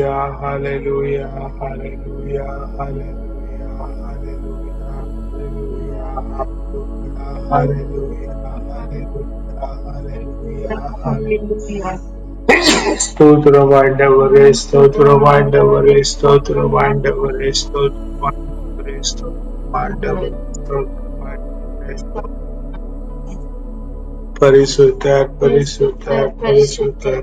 Hallelujah, hallelujah, hallelujah, hallelujah, hallelujah, hallelujah, hallelujah, hallelujah, hallelujah. ஸ்தோத்திரம் ஆண்டவரே ஸ்தோத்திரம் ஆண்டவரே ஸ்தோத்திரம் ஆண்டவரே ஸ்தோத்திரம் ஆண்டவரே ஸ்தோத்திரம் ஆண்டவரே ஸ்தோத்திரம் ஆண்டவரே பரிசுத்தர்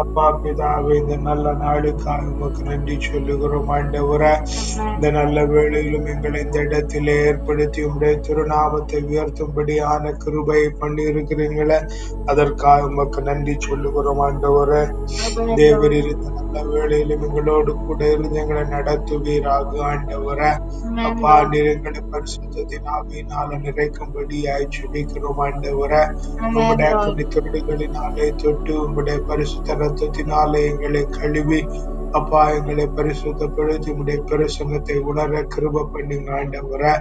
அப்பா பிதாவே இந்த நல்ல நாளுக்காக உமக்கு நன்றி சொல்லுகிறோம் ஆண்டவரே. இந்த நல்ல வேளையிலும் எங்களை இந்த இடத்திலே ஏற்படுத்தி உம்முடைய திருநாமத்தை உயர்த்தும்படியான கிருபையை பண்ணி இருக்கிறீங்களே அதற்காக உமக்கு நன்றி சொல்லுகிறோம் ஆண்டவரே. தேவரீர் இந்த நல்ல வேளையிலும் எங்களோடு கூட இருந்து எங்களை நடத்துவீராக ஆண்டவரே. அப்பா நிறங்களை பரிசுத்தின் ஆவியினால நிறைக்கும்படியாய் ஜெபிக்கிறோம் ஆண்டவரே. உம்முடைய கடித்தொடுகளினாலே தொட்டு உம்முடைய பரிசுத்த ரத்தத்தினாலே எங்களை கழுவி அப்பா எங்களை பரிசுத்தப்படுத்தி உம்முடைய பிரசன்னத்தை உணர கிருப பண்ணுங்க ஆண்டவரே.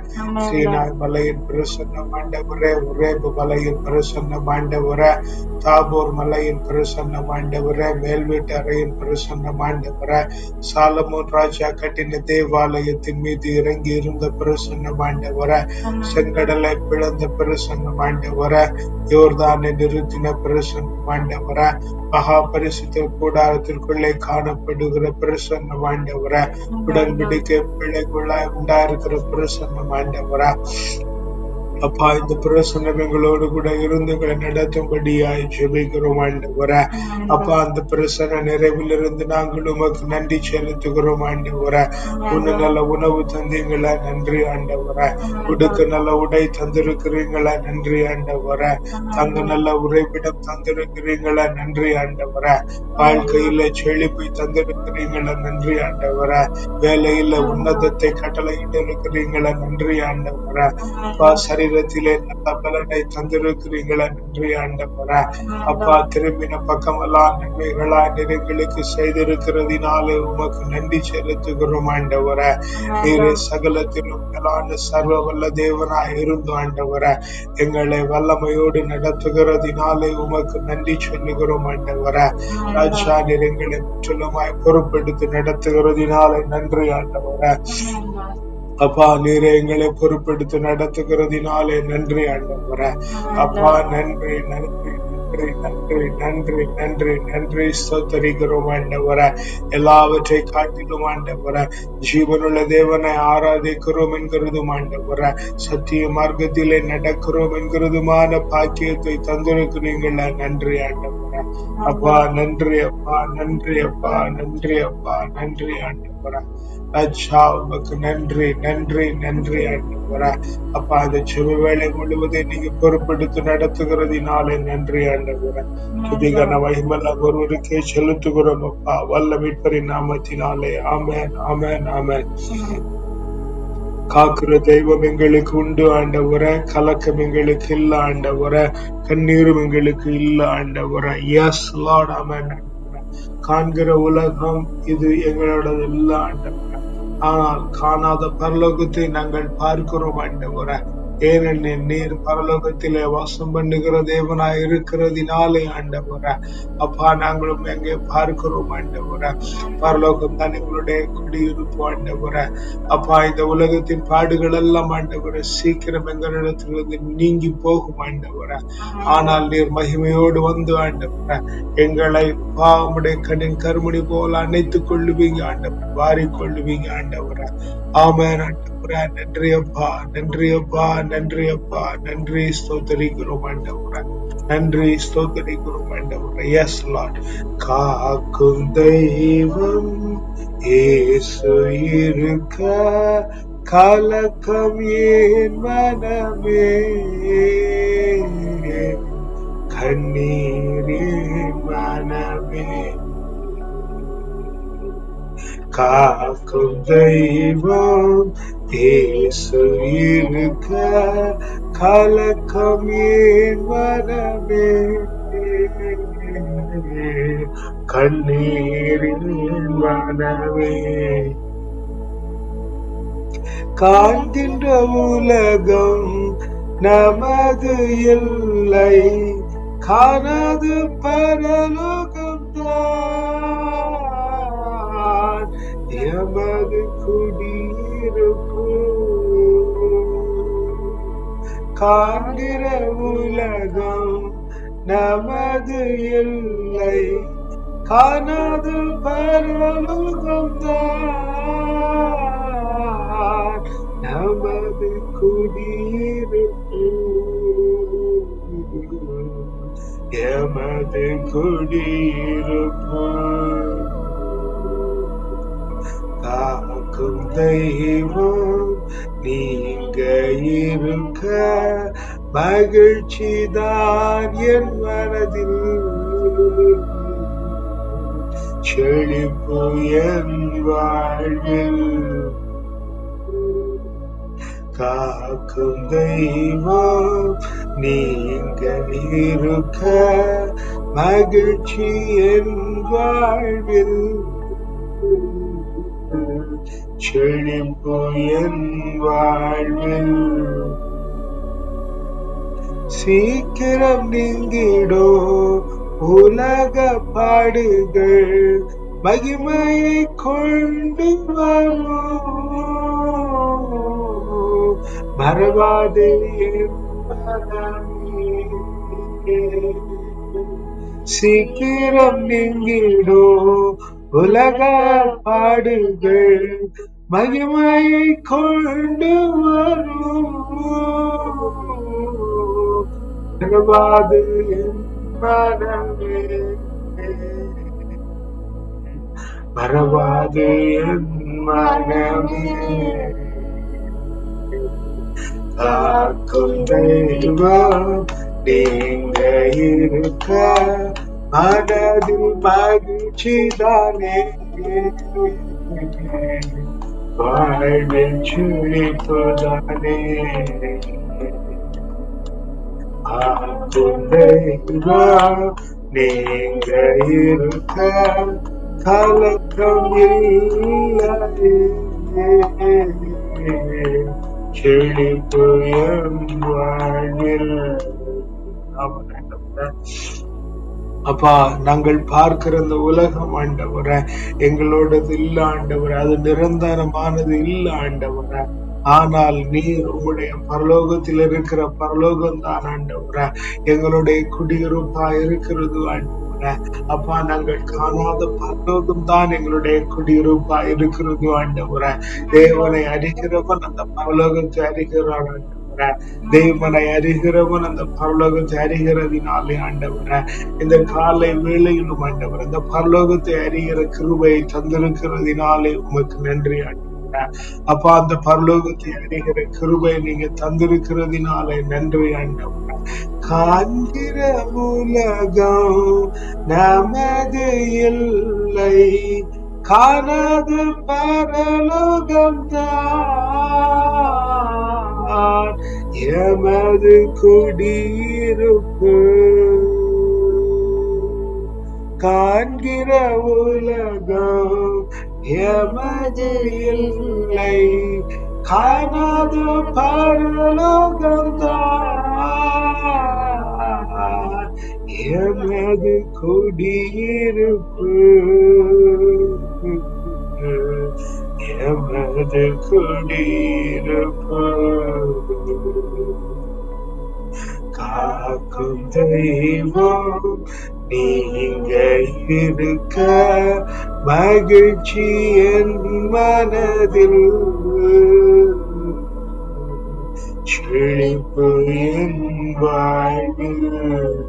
சீனாய் மலையின் பிரசன்னம் ஆண்டவரே. உரேபு மலையின் பிரசன்னம் ஆண்டவரே. தாபோர் மலையின் பிரசன்னம் ஆண்டவரே. மேல்வீட்டு அறையின் பிரசன்னம் ஆண்டவரே. சாலமோன் ராஜா கட்டின தேவாலயத்தின் மீது இறங்கி இருந்த பிரசன்னம் ஆண்டவரே. செங்கடலை பிளந்த பிரசன்னம் ஆண்டவரே. யோர்தானை நிறுத்தின பிரசன்னம் ஆண்டவரே. மகா பரிசுத்த கூடாரத்திற்குள்ளே காணப்படுகிற பிரசன்னம் ஆண்டவரே உடன்படிக்கை பிள்ளைக்குள்ளாய் உண்டாயிருக்கிற பிரசன்ன ஆண்டவரா அப்பா இந்த பிரசன்னம் எங்களோடு கூட இருந்து எங்களை நடத்தும்படியாய் ஜெபிக்கிறோம் ஆண்டவரே. அப்பா அந்த பிரசன நிறைவிலிருந்து நாங்கள் உமக்கு நன்றி செலுத்துகிறோம் ஆண்டவரே. உன்னு நல்ல உணவு தந்தீங்களா நன்றி ஆண்டவரே. உடுக்க நல்ல உடை தந்திருக்கிறீங்களா நன்றி ஆண்டவரே. தங்க நல்ல உறைவிடம் தந்திருக்கிறீங்களா நன்றி ஆண்டவரே. வாழ்க்கையில செழிப்பை தந்திருக்கிறீங்களா நன்றி ஆண்டவரே. வேலையில உன்னதத்தை கட்டளையிட்டு இருக்கிறீங்களா நன்றி ஆண்டவரே. அப்பா சரீரத்திலே நல்ல பலனை தந்திருக்கிறீங்களா நன்றி ஆண்டவரே. அப்பா திரும்பின பக்கமெல்லாம் நன்மைகளா நிறைங்களுக்கு செய்திருக்கிறதினாலே உமக்கு நன்றி செலுத்துகிறோம் ஆண்டவர. நீர் சகலத்திலும் மேலான சர்வ வல்ல தேவனாய் இருந்து ஆண்டவர. எங்களை வல்லமையோடு நடத்துகிறதினாலே உமக்கு நன்றி சொல்லுகிறோம் ஆண்டவர. ராஜா நீர் எங்களை முற்றிலுமாய் பொறுப்பெடுத்து நடத்துகிறதினாலே நன்றி ஆண்டவர. அப்பா நீரே எங்களை பொறுப்பெடுத்து நடத்துகிறதினாலே நன்றி ஆண்டவரே அப்பா நன்றி நன்றி நன்றி நன்றி நன்றி நன்றி நன்றி ஸ்தோத்தரிக்கிறோம் ஆண்டவரே எல்லாவற்றை காட்டிலும் ஆண்டவரே ஜீவனுள்ள தேவனை ஆராதிக்கிறோம் என்கிறதும் ஆண்டவரே சத்திய மார்க்கத்திலே நடக்கிறோம் என்கிறதுமான பாக்கியத்தை தந்திருக்கிறீங்கள நன்றி ஆண்டவரே அப்பா நன்றி அப்பா நன்றி அப்பா நன்றி அப்பா நன்றி ஆண்டவரே அச்சா உமக்கு நன்றி நன்றி நன்றி ஆண்டவரே அப்பா அந்த செவ வேலை முழுவதும் நீங்க பொறுப்பெடுத்து நடத்துகிறதினாலே நன்றி ஆண்டவரே துதிகன மகிமெல்லாம் ஒருவருக்கே செலுத்துகிறோம் அப்பா. வல்ல மீட்பரின் நாமத்தினாலே. ஆமென் ஆமென் ஆமென். காக்குற தெய்வம் எங்களுக்கு உண்டு ஆண்டவரே கலக்கம் எங்களுக்கு இல்ல ஆண்டவரே கண்ணீரும் எங்களுக்கு இல்ல ஆண்டவரே எஸ் லார்ட் ஆமென். காண்கிற உலகம் இது எங்களோட ஆண்டவரே. ஆனால் காணாத பரலோகத்தை நாங்கள் பார்க்கிறோம் ஆண்டவரே. ஏனெனில் நீர் பரலோகத்திலே வாசம் பண்ணுகிற தேவனாய் இருக்கிறதினாலே ஆண்டவர. அப்பா நாங்களும் எங்கே பார்க்கிறோம் ஆண்டவர. பரலோகம் தான் எங்களுடைய குடியிருப்பு ஆண்டவர. அப்பா இந்த உலகத்தின் பாடுகள் எல்லாம் ஆண்டவர சீக்கிரம் எங்களிடத்திலிருந்து நீங்கி போகும் ஆண்டவர. ஆனால் நீர் மகிமையோடு வந்து ஆண்டவர எங்களை பாவமுடைய கண்ணின் கருமணி போல அணைத்துக் கொள்ளுவீங்க ஆண்டவரே. வாரிக் கொள்ளுவீங்க ஆண்டவர. ஆமேன் ஆண்டவரே. நன்றி அப்பா நன்றி அப்பா நன்றி அப்பா நன்றி ஸ்தோத்தரிக்கிறோம் ஆண்டவரே நன்றி ஸ்தோத்தரிக்கிறோம் ஆண்டவரே எஸ் லார்ட் காக்கும் தெய்வம் ஏசு இருக்க கலக்கம் ஏன் மனமே? கண்ணீரே மனமே. காக்கும் தெய்வம் இயேசு இருக்க கலக்கம் ஏன் மனமே கண்ணீரின் மனமே காண்கின்ற உலகம் நமது இல்லை காணாது பரலோகம் தான். எமது குடியிருப்பு காண்கிற உலகம் நமது இல்லை. காணாது பரலோகம் நமது குடியிருப்பு. எமது குடியிருப்போம் காக்கும் தெய்வம் நீங்க இருக்க மகிழ்ச்சி தான் என் மனதில். செழிப்பு என் வாழ்வில். காக்கும் தெய்வம் நீங்க இருக்க மகிழ்ச்சி என் வாழ்வில். செழிப்பு என் வாழ்வில் சீக்கிரம் நீங்கிடோ உலக பாடுகள் மகிமையை கொண்டு வரும் மறவாதே சீக்கிரம் நீங்கிடோ உலக பாடுகள் மகிமையை கொண்டு வருவாது மறவாது என் மனமே. காக்கும் தெய்வம் நீங்க இருக்க மனதில் மகிழ்ச்சி தானே வாழ்வில் செழிப்பு தானே காக்கும் தெய்வம் நீங்க இருக்க கலக்கம் இல்லையே செழிப்பு என் வாழ்வில் ஆமாம் ஆண்டவரே. அப்பா நாங்கள் பார்க்கிற இந்த உலகம் ஆண்டவர எங்களோடது இல்ல ஆண்டவர. அது நிரந்தரமானது இல்ல ஆண்டவர. ஆனால் நீர் உங்களுடைய பரலோகத்தில் இருக்கிற பரலோகம் தான் ஆண்டவர. எங்களுடைய குடியிருப்பா இருக்கிறது ஆண்டவர. அப்பா நாங்கள் காணாத பரலோகம் தான் எங்களுடைய குடியிருப்பா இருக்கிறது ஆண்டவர. தேவனை அறிகிறவன் அந்த பரலோகத்தை அறிகிறான் தேவனை அறிகிறவன் அந்த பரலோகத்தை அறிகிறதினாலே ஆண்டவர. இந்த காலை வேளையிலும் ஆண்டவர் இந்த பரலோகத்தை அறிகிற கிருபையை தந்திருக்கிறதினாலே உமக்கு நன்றி ஆண்டவரே. அப்பா அந்த பரலோகத்தை அறிகிற கிருபை நீங்க தந்திருக்கிறதினாலே நன்றி ஆண்டவரே. காண்கிற உலகம் நமது இல்லை. காணது பரலோகம் தான். எமது குடியிருப்பு. காண்கிற உலகம் எமது இல்லை. காணாத பரலோகம் எமது குடியிருப்பு. எமது குடியிருப்பு. காக்கும் தெய்வம் நீங்க இருக்க மகிழ்ச்சி என் மனதில். செழிப்பு என் வாழ்வில்.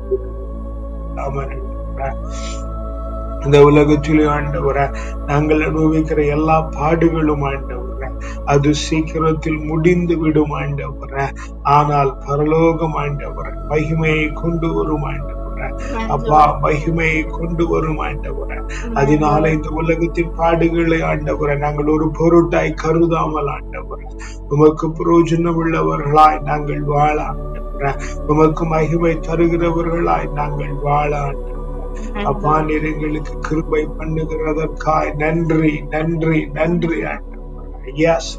அமர் இந்த உலகத்திலே ஆண்டவர நாங்கள் அனுபவிக்கிற எல்லா பாடுகளும் ஆண்டவர் அது சீக்கிரத்தில் முடிந்து விடும் ஆண்டவர. ஆனால் பரலோகம் ஆண்டவர மகிமையை கொண்டு வரும் ஆண்டவர. அப்பா மகிமையை கொண்டு வரும் ஆண்டவர. அதனால இந்த உலகத்தின் பாடுகளை ஆண்டவர நாங்கள் ஒரு பொருட்டாய் கருதாமல் ஆண்டவர. உமக்கு பிரயோஜனம் உள்ளவர்களாய் நாங்கள் வாழ ஆண்டவர. உமக்கு மகிமை தருகிறவர்களாய் நாங்கள் வாழ ஆண்டவர. அப்பா நிறங்களுக்கு எங்களுக்கு கிருபை பண்ணுகிறதற்காய் நன்றி நன்றி நன்றி ஆண்டவரே. எஸ்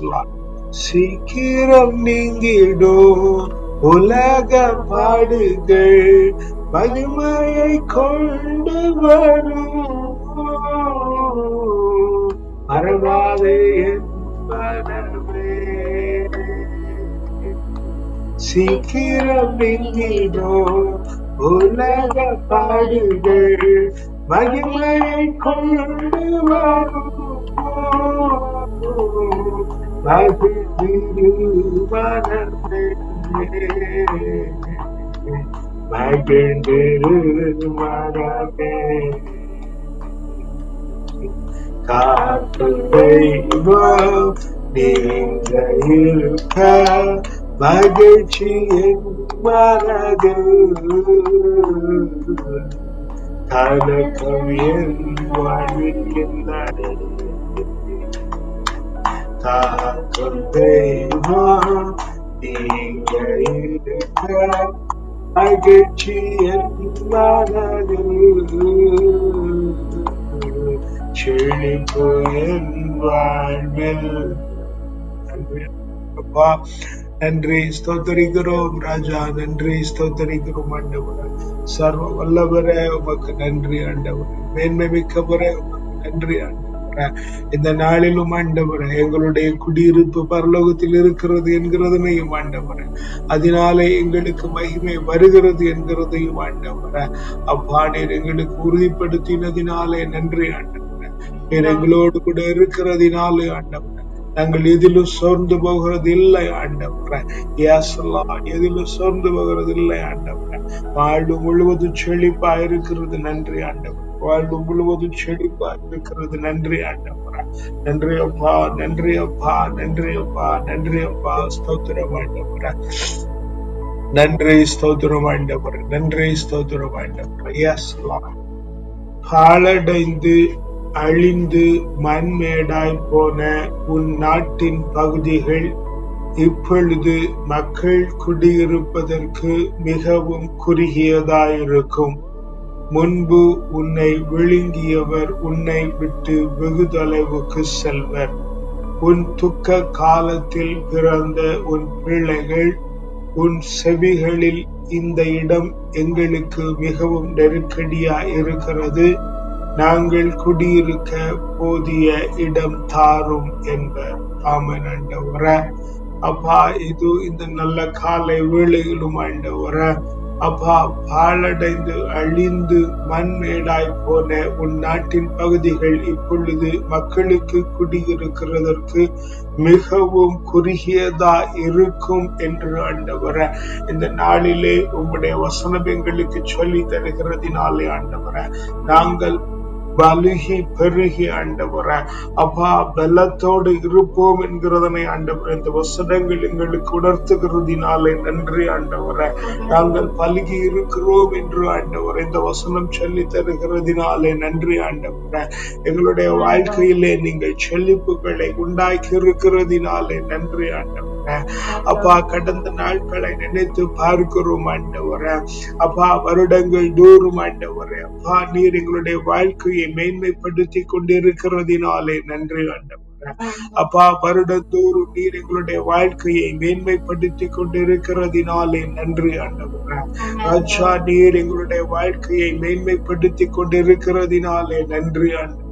சீக்கிரம் நீங்கிடும் உலக பாடுகள் மகிமையை கொண்டு வரும். மறவாதே சீக்கிரம் நீங்கிடும் உலக பாடுகள் மகிமையை கொண்டு வரும். மகிழ்ந்திரு மனமே மகிழ்ந்திரு தெய்வம். நீங்க இருக்க மகிழ்ச்சி என் மனதில் கலக்கம் என் வாழ்வில் இல்லை மகிழ்ச்சி செழிப்பு வாழ்வில் நன்றி அப்பா நன்றி ஸ்தோத்தரிக்கிறோம் ராஜா நன்றி ஸ்தோத்தரிக்கிறோம் ஆண்டவர். சர்வ வல்லவரே உமக்கு நன்றி ஆண்டவர். மேன்மை மிக்கவரே உமக்கு நன்றி ஆண்டவர். இந்த நாளிலும் ஆண்டவரே எங்களுடைய குடியிருப்பு பரலோகத்தில் இருக்கிறது என்கிறதனையும் ஆண்டவரே. அதனாலே எங்களுக்கு மகிமை வருகிறது என்கிறதையும் ஆண்டவரே. அப்பா நீர் எங்களுக்கு உறுதிப்படுத்தினதினாலே நன்றி ஆண்டவரே. நீர் எங்களோடு கூட இருக்கிறதினாலே ஆண்டவரே. நாங்கள் எதிலும் சோர்ந்து போகிறது இல்லை ஆண்டவரே எதிலும் சோர்ந்து போகிறது இல்லை ஆண்டவரே. வாழ்வு முழுவதும் செழிப்பா இருக்கிறது. நன்றி ஆண்டவர். வாழ்வு முழுவதும் செழிப்பா இருக்கிறது. நன்றி ஆண்டவரா. நன்றி அப்பா. நன்றி அப்பா. நன்றி அப்பா. நன்றி அப்பா. ஸ்தோத்திரம் ஆண்டவரா. நன்றி ஸ்தோத்திரம் ஆண்டவர். நன்றி ஸ்தோத்திரம் ஆண்டவர். எஸ் பாழடைந்து அழிந்து மண்மேடாய் போன உன் நாட்டின் பகுதிகள் இப்பொழுது மக்கள் குடியிருப்பதற்கு மிகவும் குறுகியதாயிருக்கும். முன்பு உன்னை விழுங்கியவர் உன்னை விட்டு வெகு தொலைவுக்கு செல்வர். உன் துக்க காலத்தில் பிறந்த உன் பிள்ளைகள் உன் செவிகளில் இந்த இடம் எங்களுக்கு மிகவும் நெருக்கடியா இருக்கிறது. நாங்கள் குடியிருக்க போதிய இடம் தாரும் என்பர். ஆமன் ஆண்டவர. அப்பா இது இந்த நல்ல காலை வேளையிலும் ஆண்டவர. அப்பா பாழடைந்து அழிந்து மண்மேடாய் போன உன் நாட்டின் பகுதிகள் இப்பொழுது மக்களுக்கு குடியிருக்கிறதற்கு மிகவும் குறுகியதா இருக்கும் என்று ஆண்டவர இந்த நாளிலே உங்களுடைய வசனம் எங்களுக்கு சொல்லி தருகிறதினாலே ஆண்டவர நாங்கள் பலுகி பெருகி ஆண்டவர. அப்பா பலத்தோடு இருப்போம் என்கிறதனை ஆண்டவர் இந்த வசனங்கள் எங்களுக்கு உணர்த்துகிறதினாலே நன்றி ஆண்டவர. நாங்கள் பலுகி இருக்கிறோம் என்று ஆண்டவர் இந்த வசனம் சொல்லி தருகிறதினாலே நன்றி ஆண்டவர. எங்களுடைய வாழ்க்கையிலே நீங்கள் செழிப்புகளை உண்டாக்கி இருக்கிறதினாலே நன்றி ஆண்டவர. அப்பா கடந்த நாட்களை நினைத்து பார்க்கிறோம் ஆண்டவர. அப்பா வருடங்கள் தூரம் ஆண்டவர. அப்பா நீர் எங்களுடைய வாழ்க்கையை மேன்மைப்படுத்தி கொண்டிருக்கிறதினாலே நன்றி ஆண்டவர். அப்பா வருடந்தோறும் நீர் எங்களுடைய வாழ்க்கையை மேன்மைப்படுத்தி கொண்டிருக்கிறதினாலே நன்றி ஆண்டவர. ராஜா நீர் எங்களுடைய வாழ்க்கையை மேன்மைப்படுத்தி கொண்டிருக்கிறதினாலே நன்றி ஆண்டவர்.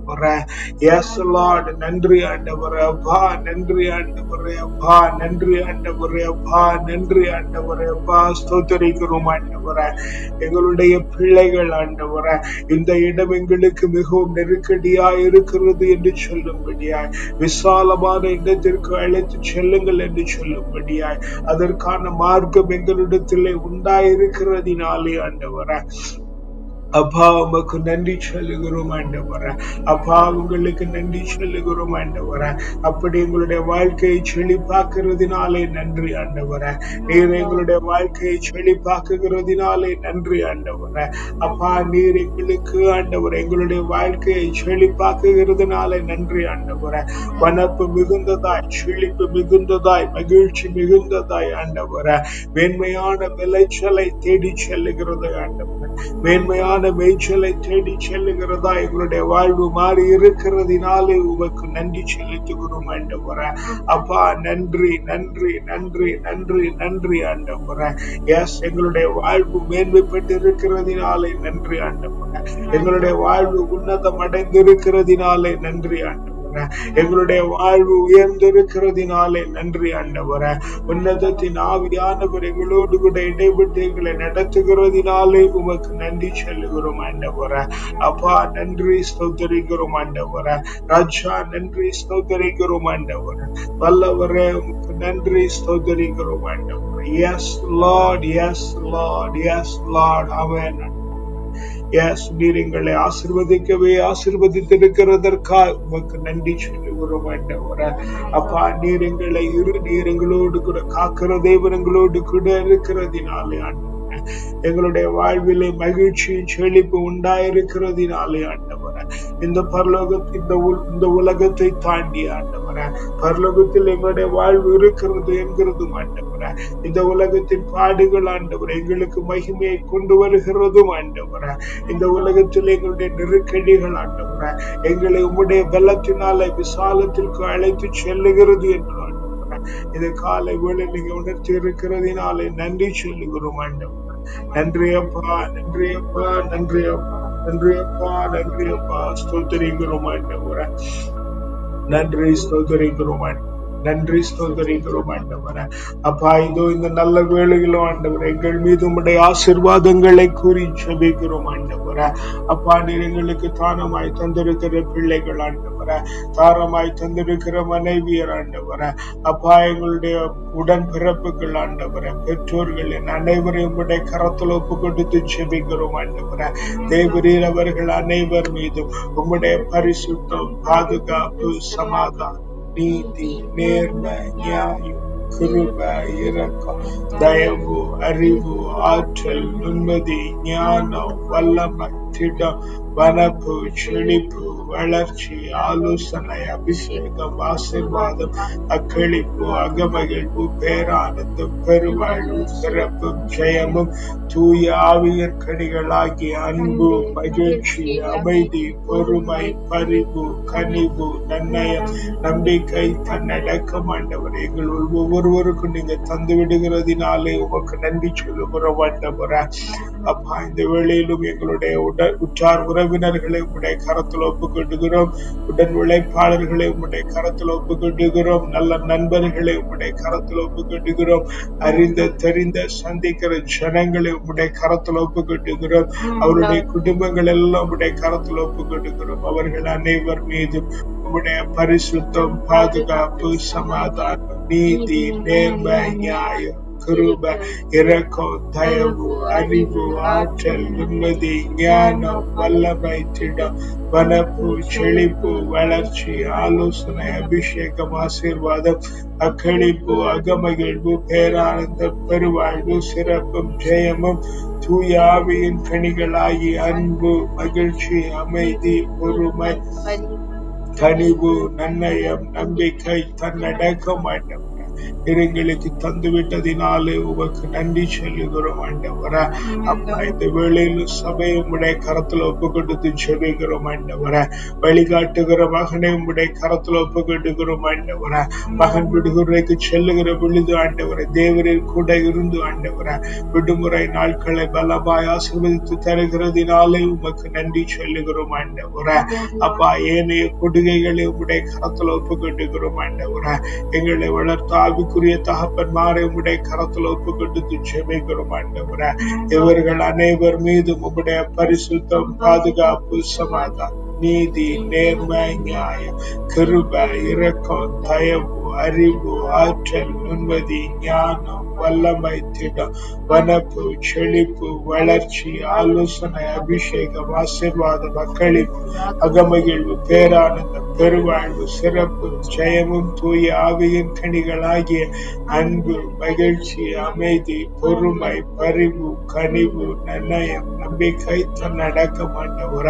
எஸ் லார்ட் நன்றி ஆண்டவரே. அப்பா நன்றி ஆண்டவரே. அப்பா நன்றி ஆண்டவரே. அப்பா நன்றி ஆண்டவரே. அப்பா ஸ்தோத்தரிக்கிறோம் ஆண்டவரே. எங்களுடைய பிள்ளைகள் ஆண்டவரே இந்த இடம் எங்களுக்கு மிகவும் நெருக்கடியா இருக்கிறது என்று சொல்லும்படியாய். விசாலமான இடத்திற்கு அழைத்து செல்லுங்கள் என்று சொல்லும்படியாய். அதற்கான மார்க்கம் எங்களிடத்திலே உண்டாயிருக்கிறதினாலே ஆண்டவரே. அப்பா உமக்கு நன்றி சொல்லுகிறோம் ஆண்டவர. அப்பா உங்களுக்கு நன்றி சொல்லுகிறோம் ஆண்டவர. அப்படி எங்களுடைய வாழ்க்கையை செழிப்பாக்குறதினாலே நன்றி ஆண்டவர. நீர் எங்களுடைய வாழ்க்கையை செழிப்பாக்குகிறதினாலே நன்றி ஆண்டவர. அப்பா நீர் எங்களுக்கு ஆண்டவர் எங்களுடைய வாழ்க்கையை செழிப்பாக்குகிறதுனாலே நன்றி ஆண்டவர. வனப்பு மிகுந்ததாய் செழிப்பு மிகுந்ததாய் மகிழ்ச்சி மிகுந்ததாய் ஆண்டவர. மேன்மையான விளைச்சலை தேடி செல்லுகிறது ஆண்டவர. மேன்மையான மேய்ச்சலை தேடி செல்லுகிறதா? எங்களுடைய வாழ்வு மாறி இருக்கிறதினாலே உமக்கு நன்றி செலுத்துகிறோம் ஆண்டவரே. அப்பா நன்றி நன்றி நன்றி நன்றி நன்றி ஆண்டவரே. எஸ் எங்களுடைய வாழ்வு மேன்மைப்பட்டு இருக்கிறதினாலே நன்றி ஆண்டவரே. எங்களுடைய வாழ்வு உன்னதம் அடைந்திருக்கிறதினாலே நன்றி ஆண்டவரே. எங்களுடைய வாழ்வு உயர்ந்திருக்கிறதினாலே நன்றி ஆண்டவர. உன்னதத்தின் ஆவியானவர் எங்களோடு கூட இடைவிட்டு எங்களை நடத்துகிறதினாலே உமக்கு நன்றி சொல்லுகிறோம் ஆண்டவர. அப்பா நன்றி ஸ்தோத்தரிக்கிறோம் ஆண்டவர. ராஜா நன்றி ஸ்தோத்தரிக்கிறோம் ஆண்டவர. வல்லவரே உமக்கு நன்றி ஸ்தோத்தரிக்கிறோம் ஆண்டவர. Yes lord yes lord yes lord அவன் எஸ் நீர் எங்களை ஆசிர்வதிக்கவே ஆசிர்வதித்திருக்கிறதற்காக உமக்கு நன்றி சொல்லுகிறோம் ஆண்டவரே அப்பா நீர் எங்களை இரு நீர் எங்களோடு கூட காக்கிற தேவன் கூட இருக்கிறதினாலே ஆண்டவரே. எங்களுடைய வாழ்விலே மகிழ்ச்சியும் செழிப்பு உண்டாயிருக்கிறதினாலே ஆண்டவர. இந்த பரலோகத்தில் இந்த இந்த உலகத்தை தாண்டி ஆண்டவர. பரலோகத்தில் எங்களுடைய வாழ்வு இருக்கிறது என்கிறதும் ஆண்டவரே. இந்த உலகத்தின் பாடுகள் ஆண்டவர் எங்களுக்கு மகிமையை கொண்டு வருகிறதும் ஆண்டவர. இந்த உலகத்தில் எங்களுடைய நெருக்கடிகள் ஆண்டவர எங்களை உம்முடைய பலத்தினால விசாலத்திற்கு அழைத்து செல்லுகிறது என்று ஆண்டவரே. இது காலை வேளை நீங்க உணர்த்தி இருக்கிறதினாலே நன்றி சொல்லுகிறோம் ஆண்டவர். நன்றி அப்பா நன்றி அப்பா நன்றி அப்பா நன்றி அப்பா நன்றி அப்பா. ஸ்தோத்திரிக்கிறோம் ஆண்டவர. நன்றி ஸ்தோத்திரிக்கிறோம் ஆண்டவர். நன்றி ஸ்தோத்திரிக்கிறோம் ஆண்டவர. அப்பா இதோ இந்த நல்ல வேளையிலும் ஆண்டவரே எங்கள் மீது உடைய ஆசிர்வாதங்களை கூறி ஜெபிக்கிறோம் ஆண்டவர. அப்பா நீர் எங்களுக்கு தானமாய் தந்திருக்கிற பிள்ளைகள் ஆண்டவர. தாரமாய் தந்திருக்கிற மனைவியர் ஆண்டவர. அப்பா எங்களுடைய உடன் பிறப்புகள் ஆண்டவரே. பெற்றோர்கள் என் அனைவரையும் உடைய கரத்தில் ஒப்பு கொடுத்து ஜெபிக்கிறோம் ஆண்டவர. தேவரீர் அவர்கள் அனைவர் மீதும் உம்முடைய பரிசுத்தம் பாதுகாப்பு சமாதானம். நீதி நேர்மை நியாயம் கிருப இரக்கம் தயவு அறிவு ஆற்றல் நிம்மதி ஞானம் வல்லமை திடம் வனப்பு செழிப்பு வளர்ச்சி ஆலோசனை அபிஷேகம் ஆசிர்வாதம் அக்களிப்பு அகமகிழ்வு பேரானந்தம் பெருவாழ்வு சிறப்பும் ஜெயமும் தூய ஆவியர் கனிகளாகிய அன்பு மகிழ்ச்சி அமைதி பொறுமை பரிவு கனிவு நன்னயம் நம்பிக்கை தன்னடக்கம் ஆண்டவர் எங்கள் ஒவ்வொருவருக்கும் நீங்க தந்து விடுகிறதினாலே உமக்கு நன்றி சொல்லுகிறோம் ஆண்டவரே. அப்பா இந்த வேளையிலும் எங்களுடைய உடன் உற்றார் உறவினர்களை உடைய கரத்தில் ஒப்புக்கொண்டுகிறோம். உடன் உழைப்பாளர்களை உடைய கரத்தில் ஒப்புக்கொண்டுகிறோம். நல்ல நண்பர்களை உடைய கரத்தில் ஒப்புக்கொண்டுகிறோம். அறிந்த தெரிந்த சந்திக்கிற ஜனங்களை உடைய கரத்தில் ஒப்புக்கொண்டுகிறோம். அவருடைய குடும்பங்கள் எல்லாம் உடைய கரத்தில் ஒப்புக்கொண்டுகிறோம். அவர்கள் அனைவர் மீதும் உம்முடைய பரிசுத்தம் பாதுகாப்பு சமாதானம் நீதி நேர்மை நியாயம். கிருப இரக்கம் தயவு அறிவு ஆற்றல் நிம்மதி ஞானம் வல்லமை திடம் வனப்பு செழிப்பு வளர்ச்சி ஆலோசனை அபிஷேகம் ஆசீர்வாதம் அக்களிப்பு அகமகிழ்வு பேரானந்தம் பெருவாழ்வு சிறப்பும் ஜெயமும் தூய ஆவியின் கனிகளாகி அன்பு மகிழ்ச்சி அமைதி பொறுமை கனிவு நன்னயம் நம்பிக்கை தன்னடக்கம் ஆண்டவரே எங்களுக்கு தந்து விட்டதினாலே உமக்கு நன்றி சொல்லுகிறோம் ஆண்டவரே. அப்பா இந்த வேளையில் சபையை உடைய கரத்துல ஒப்பு கொடுத்து ஜெபிக்கிறோம் ஆண்டவரே. வழிகாட்டுகிற மகனை உடைய கரத்துல ஒப்பு கொடுக்கிறோம் ஆண்டவரே மகன் விடுமுறைக்கு செல்லுகிற பொழுது ஆண்டவரே தேவரில் கூட இருந்து ஆண்டவரே விடுமுறை நாட்களை பலமாய் ஆசீர்வதித்து தருகிறதினாலே உமக்கு நன்றி சொல்லுகிறோம் ஆண்டவரே. அப்பா ஏனைய கொடுகைகளை உடைய கரத்துல ஒப்பு கொடுக்கிறோம் ஆண்டவரே. எங்களை வளர்த்த ஆவிக்குரிய தகப்பன்மாரை உடைய கரத்துல ஒப்பு கொடுத்து ஜெபிக்கிறோம் ஆண்டவரே. இவர்கள் அனைவர் மீதும் உம்முடைய பரிசுத்தம் பாதுகாப்பு சமாதானம். நீதி நேர்மை நியாயம் கிருப இரக்கம் தயவு அறிவு ஆற்றல் நிம்மதி ஞானம் வல்லமை திடம் வனப்பு செழிப்பு வளர்ச்சி ஆலோசனை அபிஷேகம் ஆசிர்வாதம் அக்களிப்பு அகமகிழ்வு பேரானந்தம் பெருவாழ்வு சிறப்பு ஜெயமும் தூய ஆவியின் கனிகளாகிய அன்பு மகிழ்ச்சி அமைதி பொறுமை பரிவு கனிவு நன்னயம் நம்பிக்கை தன் தன்னடக்க மாட்டவர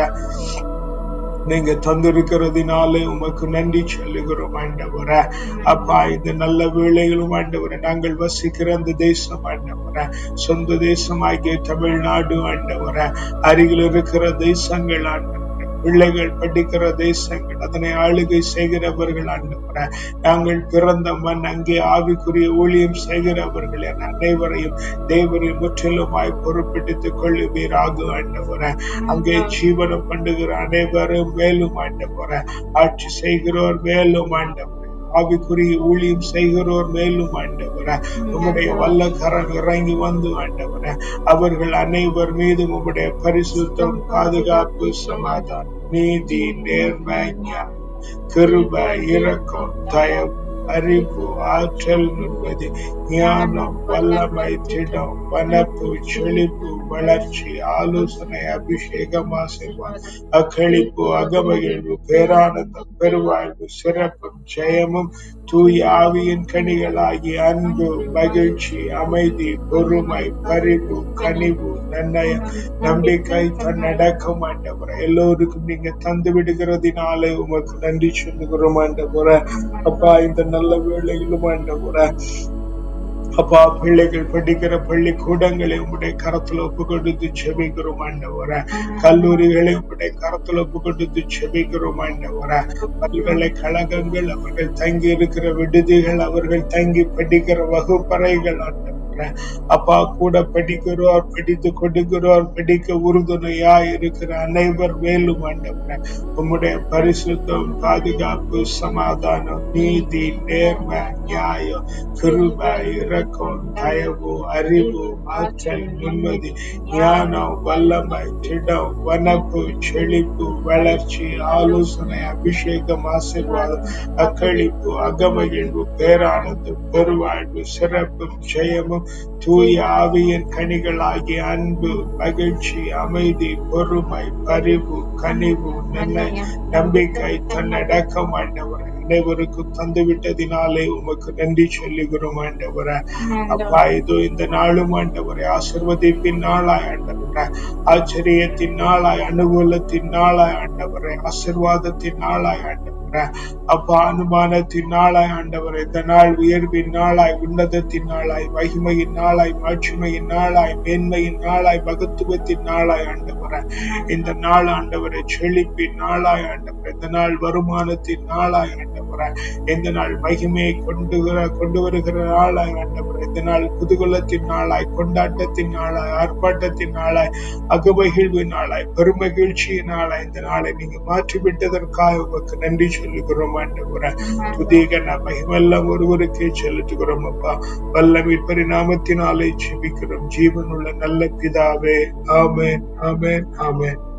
நீங்க தந்திருக்கிறதுனாலே உமக்கு நன்றி சொல்லுகிறோம் ஆண்டவர. அப்பா இந்த நல்ல வேலைகளும் ஆண்டவர நாங்கள் வசிக்கிற அந்த தேசம் ஆண்டவர. சொந்த தேசமாகிய தமிழ்நாடு ஆண்டவர. அருகில் இருக்கிற தேசங்கள் ஆண்டவர. பிள்ளைகள் படிக்கிற தேசங்கள் அதனை ஆளுகை செய்கிறவர்கள் ஆண்டவரே நாங்கள் பிறந்த மண் அங்கே ஆவிக்குரிய ஊழியம் செய்கிறவர்கள் என அனைவரையும் தேவரை முற்றிலுமாய் பொறுப்பெடுத்துக் கொள்ளுவீராக ஆண்டவரே அங்கே ஜீவனம் பண்ணுகிற அனைவரும் மேலும் ஆண்டவரே ஆட்சி செய்கிறோர் மேலும் ஆண்டவரே ஆவிக்குரிய ஊழியம் செய்கிறோர் மேலும் ஆண்டவரே. உம்முடைய வல்ல கரம் இறங்கி வந்து ஆண்டவரே. அவர்கள் அனைவர் மீதும் உம்முடைய பரிசுத்தம் பாதுகாப்பு சமாதானம் நீதி நேர்மை கிருபை இரக்கம் தயவு அறிவு ஆற்றல் நிம்மதி ஞானம் வல்லமை திடம் வனப்பு செழிப்பு வளர்ச்சி ஆலோசனை அபிஷேகம் ஆசீர்வாதம் அக்களிப்பு அகமகிழ்வு பேரானந்தம் பெருவாழ்வு சிறப்பும் ஜெயமும் தூய ஆவியின் கனிகளாகி அன்பு மகிழ்ச்சி அமைதி பொறுமை பரிவு கனிவு நன்னயம் நம்பிக்கை தன்னடக்கம் ஆண்டவரை. எல்லோருக்கும் நீங்க தந்து விடுகிறதினாலே உமக்கு நன்றி சொல்லுகிறோம் ஆண்டவரை. அப்பா இந்த நல்ல வேளையிலும் ஆண்டவரை அப்பா பிள்ளைகள் படிக்கிற பள்ளிக்கூடங்களை உங்களுடைய கரத்துல ஒப்பு கொடுத்து செபிக்கிறோம் ஆண்டவர. கல்லூரிகளை உங்களுடைய கரத்துல ஒப்பு கொடுத்து செபிக்கிறோம் ஆண்டவர. பல்கலைக்கழகங்கள் அவர்கள் தங்கி இருக்கிற விடுதிகள் அவர்கள் தங்கி படிக்கிற வகுப்பறைகள் ஆண்டவர். அப்பா கூட படிக்கிறோர் படித்து கொடுக்கிறோர் படிக்க உறுதுணையா இருக்கிற அனைவர் மேலும் ஆண்டவர உம்முடைய பரிசுத்தம் பாதுகாப்பு சமாதானம் நீதி நேர்மை நியாயம் கிருபை இரக்கம் தயவு அறிவு ஆற்றல் நிம்மதி ஞானம் வல்லமை திடம் வனப்பு செழிப்பு வளர்ச்சி ஆலோசனை அபிஷேகம் ஆசீர்வாதம் அக்களிப்பு அகமகிழ்வு பேரானந்தம் பெருவாழ்வு சிறப்பும் ஜெயமும் தூய ஆவியின் கனிகளாகிய அன்பு மகிழ்ச்சி அமைதி பொறுமை பரிவு கனிவு நம்பிக்கை தன்னடக்கம் ஆண்டவர். அனைவருக்கும் தந்து விட்டதினாலே உமக்கு நன்றி சொல்லுகிறோம் ஆண்டவரே. அப்பா இதோ இந்த நாளும் ஆண்டவரே ஆசிர்வதிப்பின் நாளாய் ஆண்டவரே. ஆச்சரியத்தின் நாளாய் அனுகூலத்தின் நாளாய் ஆண்டவரே. ஆசிர்வாதத்தின் நாளாய் ஆண்டவரே. அப்பா அனுமானத்தின் நாளாய் ஆண்டவர் இந்த நாள் உயர்வின் நாளாய் உன்னதத்தின் நாளாய் மகிமையின் நாளாய் மாட்சிமையின் நாளாய் மேன்மையின் நாளாய் மகத்துவத்தின் நாளாய் ஆண்டவர. இந்த நாள் ஆண்டவரை செழிப்பின் நாளாய் ஆண்டவர். இந்த நாள் வருமானத்தின் நாளாய் ஆண்டவர. இந்த நாள் மகிமையை கொண்டு வர- கொண்டு வருகிற நாளாய் ஆண்டவர். இந்த நாள் குதூகலத்தின் நாளாய் கொண்டாட்டத்தின் நாளாய் ஆர்ப்பாட்டத்தின் நாளாய் அகமகிழ்வு நாளாய் பெருமகிழ்ச்சியின் நாளாய். இந்த நாளை நீங்க மாற்றி விட்டதற்காக உமக்கு நன்றி செல்லுகிறோம் ஆண்டவரே துதிக மகிமெல்லாம் ஒருவருக்கே செலுத்துகிறோம் அப்பா. வல்லமின் பரிணாமத்தினாலே ஜெபிக்கிறோம். ஜீவனுள்ள நல்ல பிதாவே. ஆமேன் ஆமேன் ஆமேன்.